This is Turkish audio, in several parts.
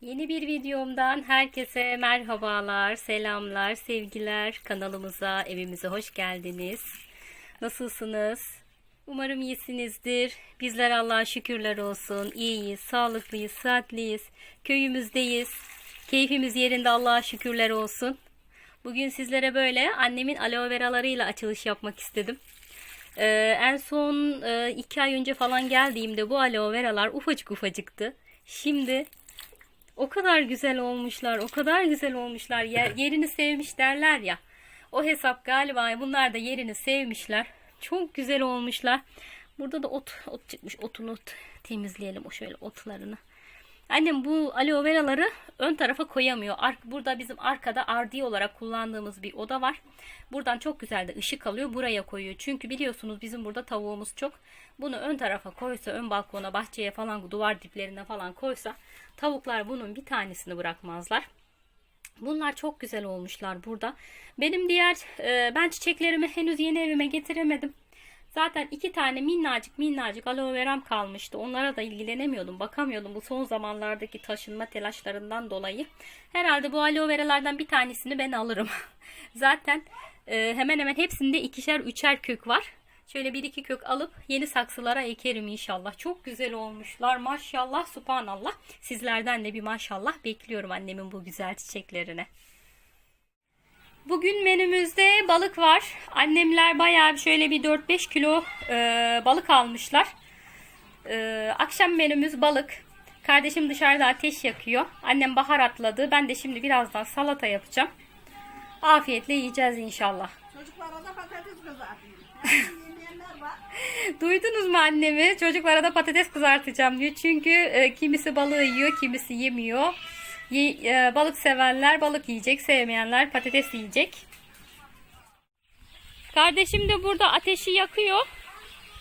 Yeni bir videomdan herkese merhabalar, selamlar, sevgiler. Kanalımıza, evimize hoş geldiniz. Nasılsınız? Umarım iyisinizdir. Bizler Allah'a şükürler olsun. İyiyiz, sağlıklıyız, sıhhatliyiz. Köyümüzdeyiz. Keyfimiz yerinde Allah'a şükürler olsun. Bugün sizlere böyle annemin aloe veralarıyla açılış yapmak istedim. Ee, en son e, iki ay önce falan geldiğimde bu aloe veralar ufacık ufacıktı. Şimdi o kadar güzel olmuşlar, o kadar güzel olmuşlar. Yer, yerini sevmiş derler ya. O hesap galiba bunlar da yerini sevmişler. Çok güzel olmuşlar. Burada da ot, ot çıkmış. Otunu temizleyelim o şöyle otlarını. Annem bu aloe veraları ön tarafa koyamıyor. Ar- Burada bizim arkada ardiye olarak kullandığımız bir oda var. Buradan çok güzel de ışık alıyor. Buraya koyuyor. Çünkü biliyorsunuz bizim burada tavuğumuz çok. Bunu ön tarafa koysa, ön balkona, bahçeye falan, duvar diplerine falan koysa tavuklar bunun bir tanesini bırakmazlar. Bunlar çok güzel olmuşlar burada. Benim diğer e, ben çiçeklerimi henüz yeni evime getiremedim. Zaten iki tane minnacık minnacık aloe veram kalmıştı. Onlara da ilgilenemiyordum, bakamıyordum bu son zamanlardaki taşınma telaşlarından dolayı. Herhalde bu aloe veralardan bir tanesini ben alırım. Zaten e, hemen hemen hepsinde ikişer üçer kök var. Şöyle bir iki kök alıp yeni saksılara ekerim inşallah. Çok güzel olmuşlar maşallah subhanallah. Sizlerden de bir maşallah bekliyorum annemin bu güzel çiçeklerine. Bugün menümüzde balık var. Annemler bayağı şöyle bir 4-5 kilo e, balık almışlar. E, akşam menümüz balık. Kardeşim dışarıda ateş yakıyor. Annem baharatladı. Ben de şimdi birazdan salata yapacağım. Afiyetle yiyeceğiz inşallah. Çocuklara da patates var. Duydunuz mu annemi? Çocuklara da patates kızartacağım diyor. Çünkü e, kimisi balığı yiyor, kimisi yemiyor. Ye- e, balık sevenler balık yiyecek, sevmeyenler patates yiyecek. Kardeşim de burada ateşi yakıyor.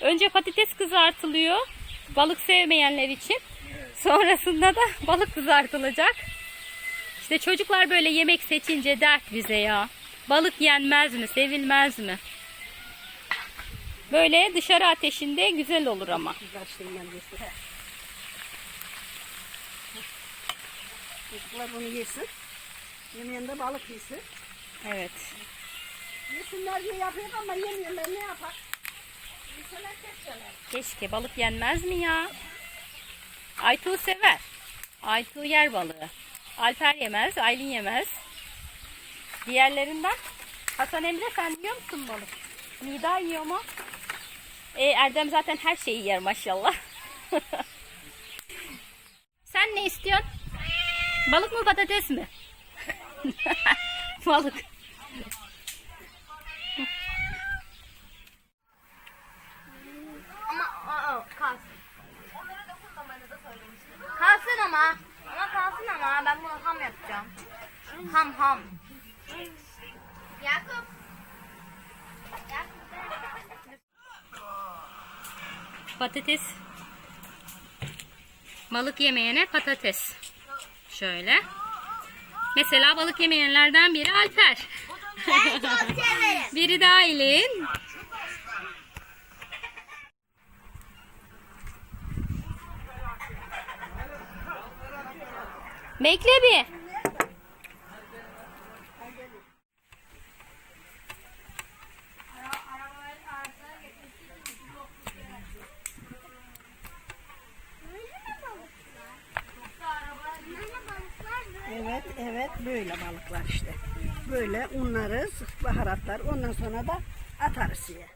Önce patates kızartılıyor. Balık sevmeyenler için. Sonrasında da balık kızartılacak. İşte çocuklar böyle yemek seçince dert bize ya. Balık yenmez mi, sevilmez mi? Böyle dışarı ateşinde güzel olur ama. Kızartayım ben de. He. Çocuklar bunu yesin. Yemeyen de balık yesin. Evet. Yesinler diye yapıyor ama yemiyorlar ne yapar? Yeseler keseler. Keşke balık yenmez mi ya? Aytuğ sever. Aytuğ yer balığı. Alper yemez, Aylin yemez. Diğerlerinden Hasan Emre sen yiyor musun balık? Nida yiyor mu? E, Erdem zaten her şeyi yer maşallah. sen ne istiyorsun? Balık mı patates mi? balık. Ama aa, kalsın. Kalsın ama. Ama kalsın ama ben bunu ham yapacağım. Ham ham. Yakup. Patates. Balık yemeyene patates. Şöyle. Mesela balık yemeyenlerden biri Alper. Ben çok severim. Biri de Aylin. Bekle bir. Evet evet böyle balıklar işte. Böyle unlarız, baharatlar ondan sonra da atarız suya.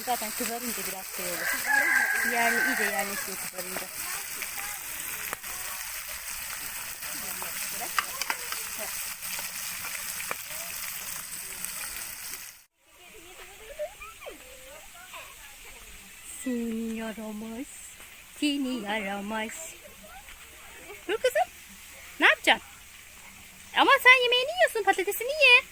O zaten kızarınca biraz şey olur. Yerli iyice yerleşiyor kızarınca. Seni yaramaz. Seni yaramaz. Dur kızım. Ne yapacaksın? Ama sen yemeğini yiyorsun. Patatesini ye.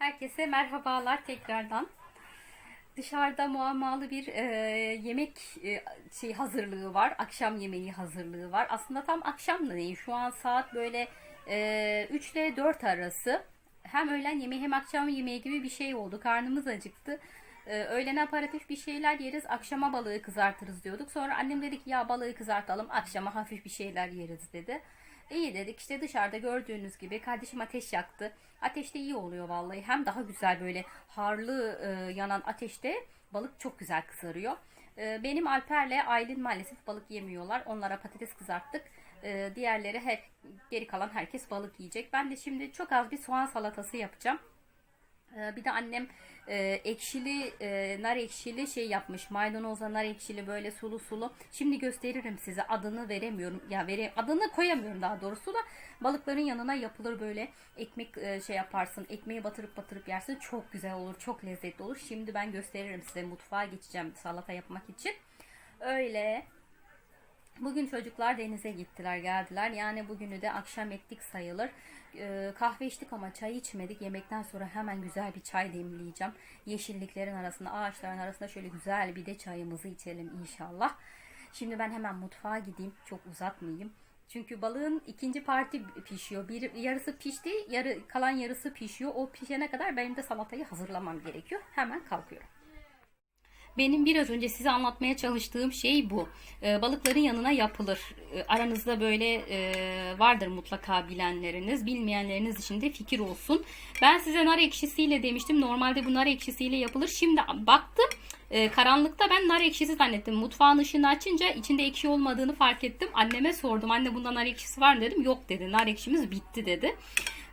Herkese merhabalar tekrardan. Dışarıda muammalı bir e, yemek e, şey hazırlığı var. Akşam yemeği hazırlığı var. Aslında tam akşam da değil. Şu an saat böyle e, 3 ile 4 arası. Hem öğlen yemeği hem akşam yemeği gibi bir şey oldu. Karnımız acıktı. E, öğlene aparatif bir şeyler yeriz. Akşama balığı kızartırız diyorduk. Sonra annem dedi ki ya balığı kızartalım. Akşama hafif bir şeyler yeriz dedi. İyi dedik işte dışarıda gördüğünüz gibi kardeşim ateş yaktı. Ateşte iyi oluyor vallahi. Hem daha güzel böyle harlı e, yanan ateşte balık çok güzel kızarıyor. E, benim Alper'le Aylin maalesef balık yemiyorlar. Onlara patates kızarttık. E, diğerleri hep geri kalan herkes balık yiyecek. Ben de şimdi çok az bir soğan salatası yapacağım. Ee, Bir de annem e, ekşili, e, nar ekşili şey yapmış. Maydanozla nar ekşili böyle sulu sulu. Şimdi gösteririm size. Adını veremiyorum. Ya vere, adını koyamıyorum daha doğrusu da. Balıkların yanına yapılır böyle. Ekmek e, şey yaparsın. Ekmeği batırıp batırıp yersin. Çok güzel olur. Çok lezzetli olur. Şimdi ben gösteririm size. Mutfağa geçeceğim salata yapmak için. Öyle. Bugün çocuklar denize gittiler geldiler. Yani bugünü de akşam ettik sayılır. Ee, kahve içtik ama çay içmedik. Yemekten sonra hemen güzel bir çay demleyeceğim. Yeşilliklerin arasında, ağaçların arasında şöyle güzel bir de çayımızı içelim inşallah. Şimdi ben hemen mutfağa gideyim. Çok uzatmayayım. Çünkü balığın ikinci parti pişiyor. Bir yarısı pişti, yarı kalan yarısı pişiyor. O pişene kadar benim de salatayı hazırlamam gerekiyor. Hemen kalkıyorum. Benim biraz önce size anlatmaya çalıştığım şey bu. Ee, balıkların yanına yapılır. Ee, aranızda böyle e, vardır mutlaka bilenleriniz. Bilmeyenleriniz için de fikir olsun. Ben size nar ekşisiyle demiştim. Normalde bu nar ekşisiyle yapılır. Şimdi baktım e, karanlıkta ben nar ekşisi zannettim. Mutfağın ışığını açınca içinde ekşi olmadığını fark ettim. Anneme sordum. Anne bunda nar ekşisi var mı dedim. Yok dedi. Nar ekşimiz bitti dedi.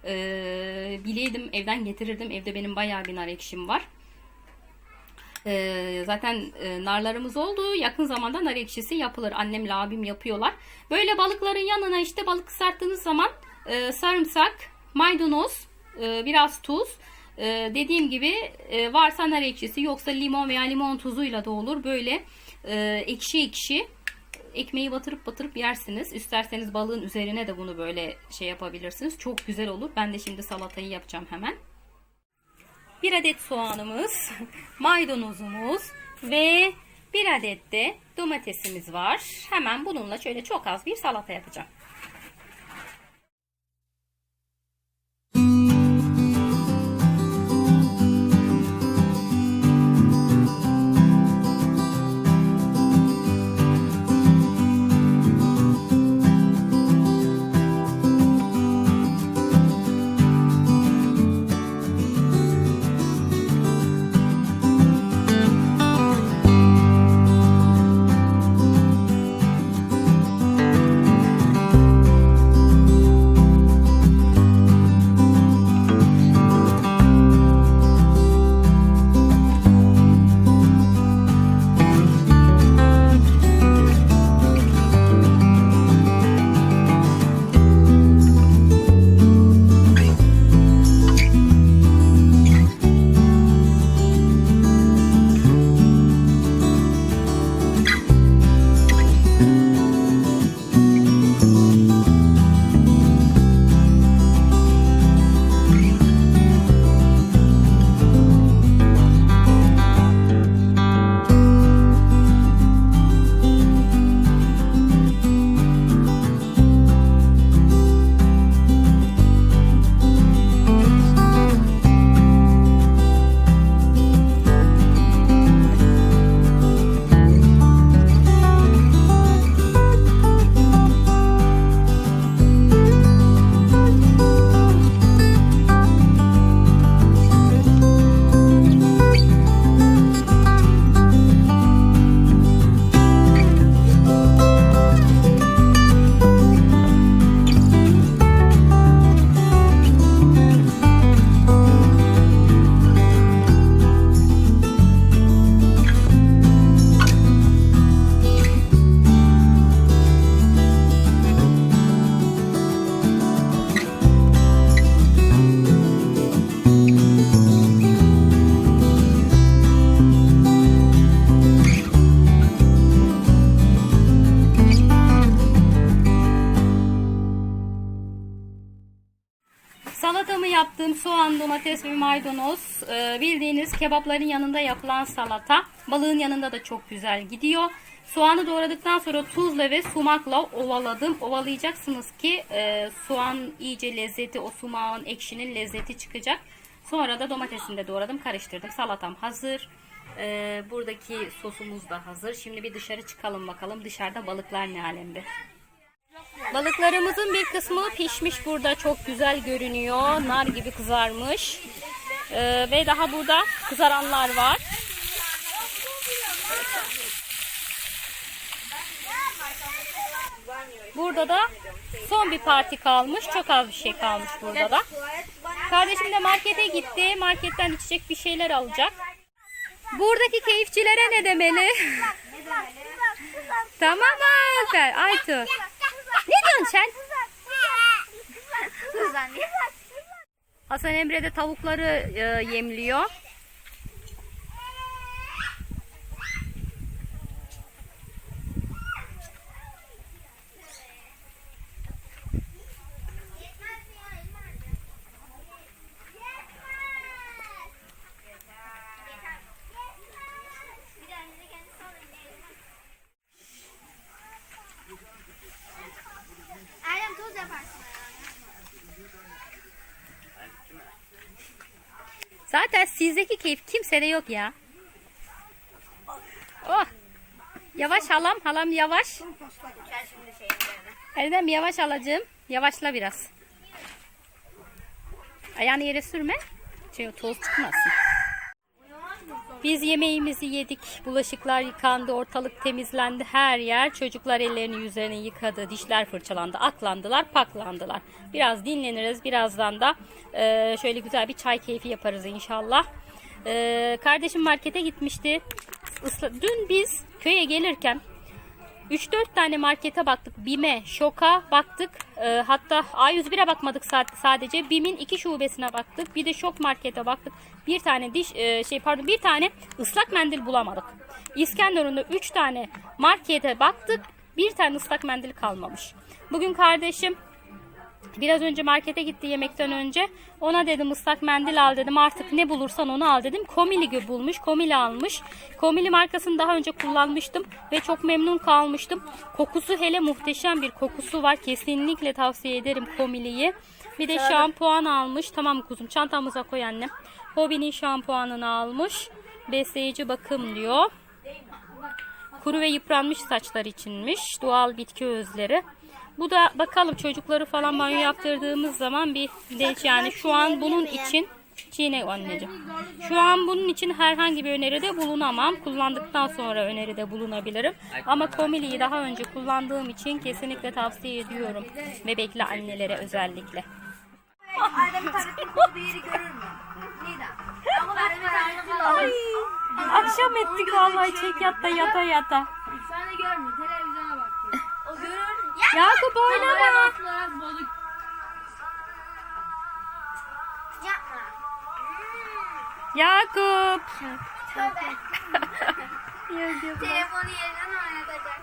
Ee, bileydim evden getirirdim. Evde benim bayağı bir nar ekşim var. Ee, zaten e, narlarımız oldu. Yakın zamanda nar ekşisi yapılır. Annemle abim yapıyorlar. Böyle balıkların yanına işte balık kızarttığınız zaman e, sarımsak, maydanoz, e, biraz tuz. Dediğim gibi varsa nar ekşisi yoksa limon veya limon tuzuyla da olur. Böyle ekşi ekşi ekmeği batırıp batırıp yersiniz. İsterseniz balığın üzerine de bunu böyle şey yapabilirsiniz. Çok güzel olur. Ben de şimdi salatayı yapacağım hemen. Bir adet soğanımız, maydanozumuz ve bir adet de domatesimiz var. Hemen bununla şöyle çok az bir salata yapacağım. Domates ve maydanoz. Ee, bildiğiniz kebapların yanında yapılan salata. Balığın yanında da çok güzel gidiyor. Soğanı doğradıktan sonra tuzla ve sumakla ovaladım. Ovalayacaksınız ki e, soğan iyice lezzeti, o sumağın ekşinin lezzeti çıkacak. Sonra da domatesini de doğradım, karıştırdım. Salatam hazır. Ee, buradaki sosumuz da hazır. Şimdi bir dışarı çıkalım bakalım. Dışarıda balıklar ne alemde. Balıklarımızın bir kısmı pişmiş burada. Çok güzel görünüyor. Nar gibi kızarmış. Ee, ve daha burada kızaranlar var. Burada da son bir parti kalmış. Çok az bir şey kalmış burada da. Kardeşim de markete gitti. Marketten içecek bir şeyler alacak. Buradaki keyifçilere ne demeli? tamam Alper. Aytu. Ne diyorsun sen? Hasan Emre de tavukları e, yemliyor. Erdem toz yaparsın. Zaten sizdeki keyif kimsede yok ya. Oh. Yavaş halam, halam yavaş. Erdem yavaş alacağım. Yavaşla biraz. Ayağını yere sürme. Şey, toz çıkmasın. Biz yemeğimizi yedik. Bulaşıklar yıkandı. Ortalık temizlendi. Her yer. Çocuklar ellerini yüzlerini yıkadı. Dişler fırçalandı. Aklandılar. Paklandılar. Biraz dinleniriz. Birazdan da e, şöyle güzel bir çay keyfi yaparız inşallah. E, kardeşim markete gitmişti. Dün biz köye gelirken 3-4 tane markete baktık. BİM'e, Şok'a baktık. Ee, hatta A101'e bakmadık sa- sadece. BİM'in iki şubesine baktık. Bir de Şok markete baktık. Bir tane diş e, şey pardon bir tane ıslak mendil bulamadık. İskenderun'da 3 tane markete baktık. Bir tane ıslak mendil kalmamış. Bugün kardeşim Biraz önce markete gitti yemekten önce. Ona dedim ıslak mendil al dedim. Artık ne bulursan onu al dedim. Komili bulmuş. Komili almış. Komili markasını daha önce kullanmıştım. Ve çok memnun kalmıştım. Kokusu hele muhteşem bir kokusu var. Kesinlikle tavsiye ederim Komili'yi. Bir de şampuan almış. Tamam kuzum çantamıza koy annem. Hobinin şampuanını almış. Besleyici bakım diyor. Kuru ve yıpranmış saçlar içinmiş. Doğal bitki özleri. Bu da bakalım çocukları falan banyo yaptırdığımız zaman bir de yani şu an bunun için çiğne anneciğim. Şu an bunun için herhangi bir öneride bulunamam. Kullandıktan sonra öneride bulunabilirim. Ama komiliyi daha önce kullandığım için kesinlikle tavsiye ediyorum. Bebekli annelere özellikle. Erdem'in tabletin kolu bir yeri görür mü? Nida. Ama Erdem'in tabletin Ay, akşam ettik vallahi çek yatta yata yata. Şu anda görmüyor. Televizyona bakıyor. O görür. Yakup oynama. balık. Yapma. Yakup. Telefonu yerinden oynatacak.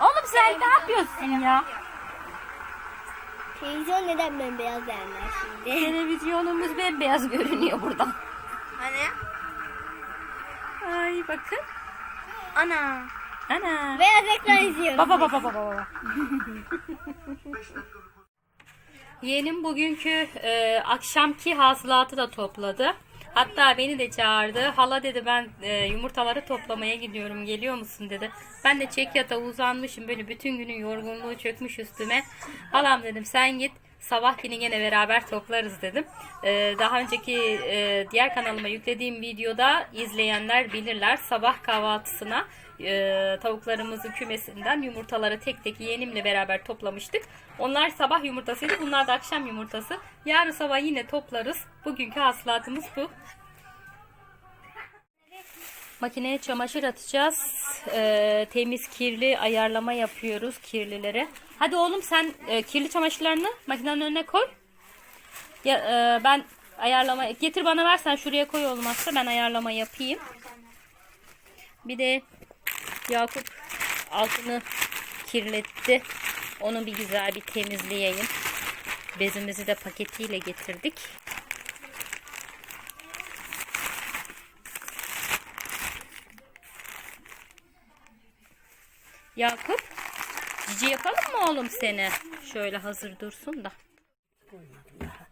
Oğlum sen ne yapıyorsun ya? Televizyon neden bembeyaz derler şimdi? Televizyonumuz bembeyaz görünüyor buradan. Hani? Ay bakın. Ana. Ana. Beyaz ekran izliyorum. Baba baba baba baba. Yeğenim bugünkü e, akşamki hasılatı da topladı. Hatta beni de çağırdı. Hala dedi ben e, yumurtaları toplamaya gidiyorum. Geliyor musun dedi. Ben de çek yatağa uzanmışım. Böyle bütün günün yorgunluğu çökmüş üstüme. Halam dedim sen git. Sabah yine gene beraber toplarız dedim. E, daha önceki e, diğer kanalıma yüklediğim videoda izleyenler bilirler. Sabah kahvaltısına e, tavuklarımızı kümesinden yumurtaları tek tek yeğenimle beraber toplamıştık. Onlar sabah yumurtasıydı. Bunlar da akşam yumurtası. Yarın sabah yine toplarız. Bugünkü hasılatımız bu. Makineye çamaşır atacağız. E, temiz kirli ayarlama yapıyoruz kirlilere. Hadi oğlum sen e, kirli çamaşırlarını makinenin önüne koy. Ya, e, ben ayarlama getir bana versen şuraya koy olmazsa ben ayarlama yapayım. Bir de Yakup altını kirletti. Onu bir güzel bir temizleyeyim. Bezimizi de paketiyle getirdik. Yakup cici yapalım mı oğlum seni? Şöyle hazır dursun da. Koymadım daha.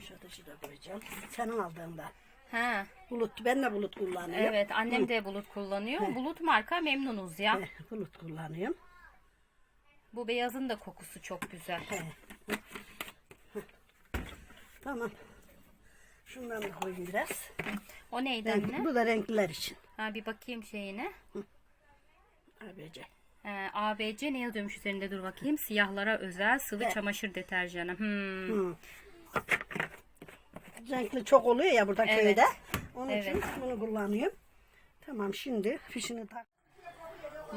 Şurada şurada koyacağım. Senin aldığında. Ha, Bulut, ben de bulut kullanıyorum. evet annem de bulut kullanıyor. Bulut marka memnunuz ya. He, bulut kullanıyorum. Bu beyazın da kokusu çok güzel. He. Tamam. Şundan da koyayım biraz. O neydi anne? Bu da renkliler için. Ha bir bakayım şeyine. ABC. Ee, ABC ne yazıyormuş üzerinde dur bakayım. Siyahlara özel sıvı Evet. çamaşır deterjanı. Hmm. Hı. Renkli çok oluyor ya burada Evet. köyde. Onun Evet. için bunu kullanıyorum. Tamam şimdi fişini tak.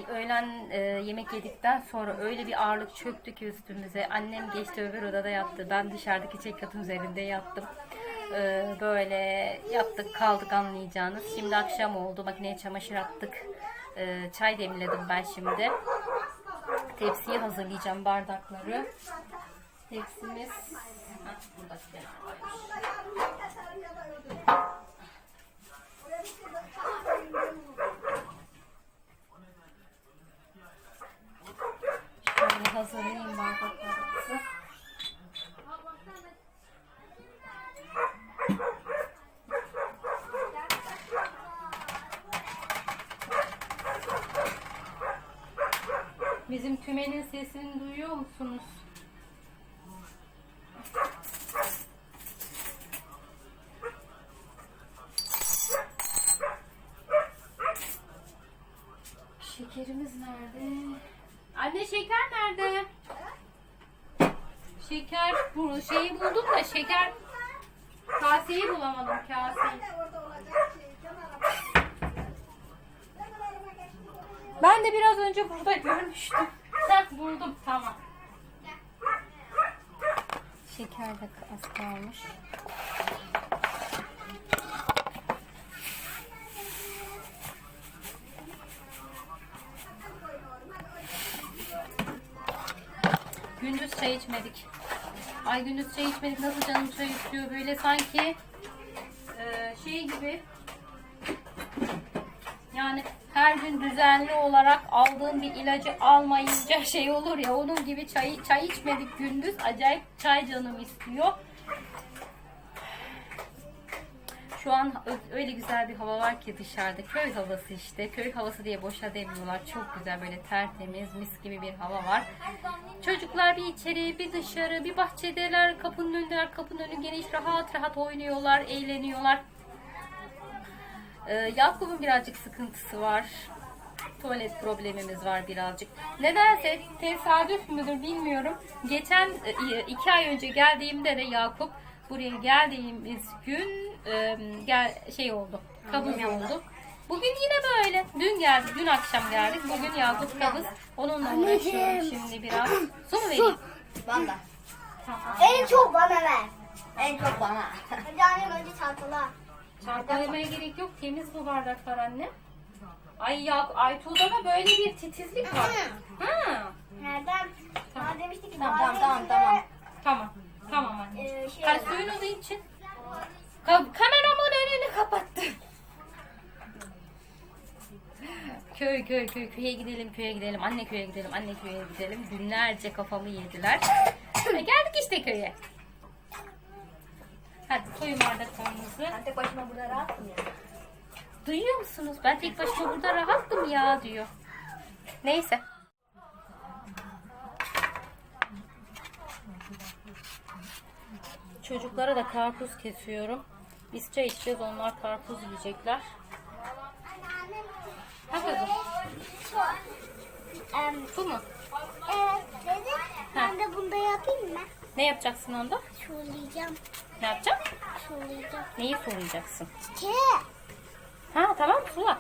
Öğlen e, yemek yedikten sonra öyle bir ağırlık çöktü ki üstümüze. Annem geçti öbür odada yattı. Ben dışarıdaki çekyatın üzerinde yattım. Ee, böyle yattık kaldık anlayacağınız. Şimdi akşam oldu. Makineye çamaşır attık. Ee, çay demledim ben şimdi. Tepsiyi hazırlayacağım bardakları. Tepsimiz Hah, burada kenardaymış. Şöyle hazırlayayım bardaklarımızı. Bizim kümenin sesini duyuyor musunuz? Şekerimiz nerede? Anne şeker nerede? Şeker bu şeyi buldum da şeker kaseyi bulamadım kaseyi. Ben de biraz önce burada görmüştüm. Heh, buldum tamam. Şeker de az kalmış. Gündüz çay içmedik. Ay gündüz çay içmedik. Nasıl canım çay istiyor böyle sanki e, şey gibi yani her gün düzenli olarak aldığım bir ilacı almayınca şey olur ya onun gibi çay, çay içmedik gündüz. Acayip çay canım istiyor. Şu an öyle güzel bir hava var ki dışarıda. Köy havası işte. Köy havası diye boşa demiyorlar. Çok güzel böyle tertemiz mis gibi bir hava var. Çocuklar bir içeri bir dışarı bir bahçedeler. Kapının önündeler. Kapının önü geniş rahat rahat oynuyorlar. Eğleniyorlar. Ee, Yakup'un birazcık sıkıntısı var. Tuvalet problemimiz var birazcık. Nedense tesadüf müdür bilmiyorum. Geçen e, iki ay önce geldiğimde de Yakup buraya geldiğimiz gün e, gel şey oldu. Kabız oldu. Bugün yine böyle. Dün geldi. Dün akşam geldik. Bugün Yakup kabız. Onunla uğraşıyorum şimdi biraz. Su mu vereyim? Bana. En çok bana ver. En çok bana. Hadi annem önce çarpıla. Çarpılamaya gerek yok. Temiz bu bardaklar anne. Ay ya Aytuğ'da da böyle bir titizlik var. Ha. Nereden? Bana demişti ki Tamam tamam tamam tamam. Tamam. Tamam anne. e, şey Hadi suyunuzu için. Ka- kameramın önünü kapattı. Köy köy köy köye gidelim köye gidelim anne köye gidelim anne köye gidelim günlerce kafamı yediler. E, geldik işte köye. Hadi koyun bardaklarınızı. Ben tek başıma burada rahatım ya. Duyuyor musunuz? Ben tek başıma burada rahattım ya diyor. Neyse. Çocuklara da karpuz kesiyorum. Biz çay içeceğiz, onlar karpuz yiyecekler. Ha kızım, bu mu? evet dedi. Ben de bunda yapayım mı? Ne yapacaksın onda? Şulayacağım. Ne yapacaksın? Şulayacağım. Neyi sulayacaksın? Ke. Ha tamam sula.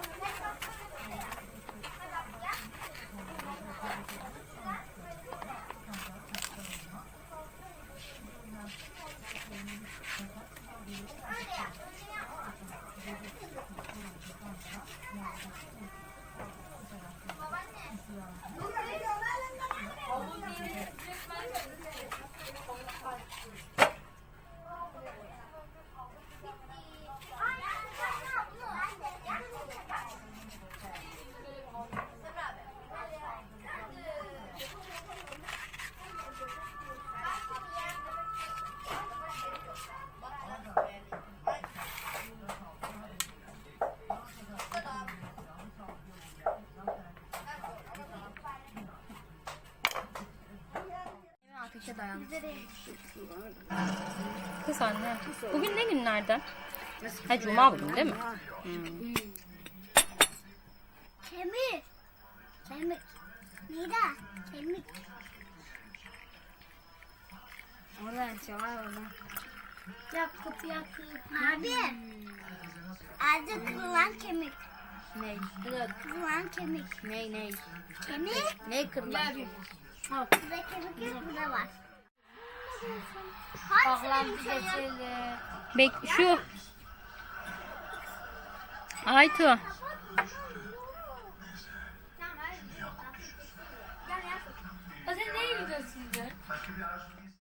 Dayanır. Kız anne. Bugün ne günlerden? Ha cuma bugün değil mi? Kemik. Kemik. Nida. Kemik. Orada şey var orada. Yakıp yakıp. Abi. Adı kırılan kemik. Ney? Kırılan kemik. Ney ney? Kemik. Ney kırılan? Burada kemik yok. Burada var. Bek şu. Aytu.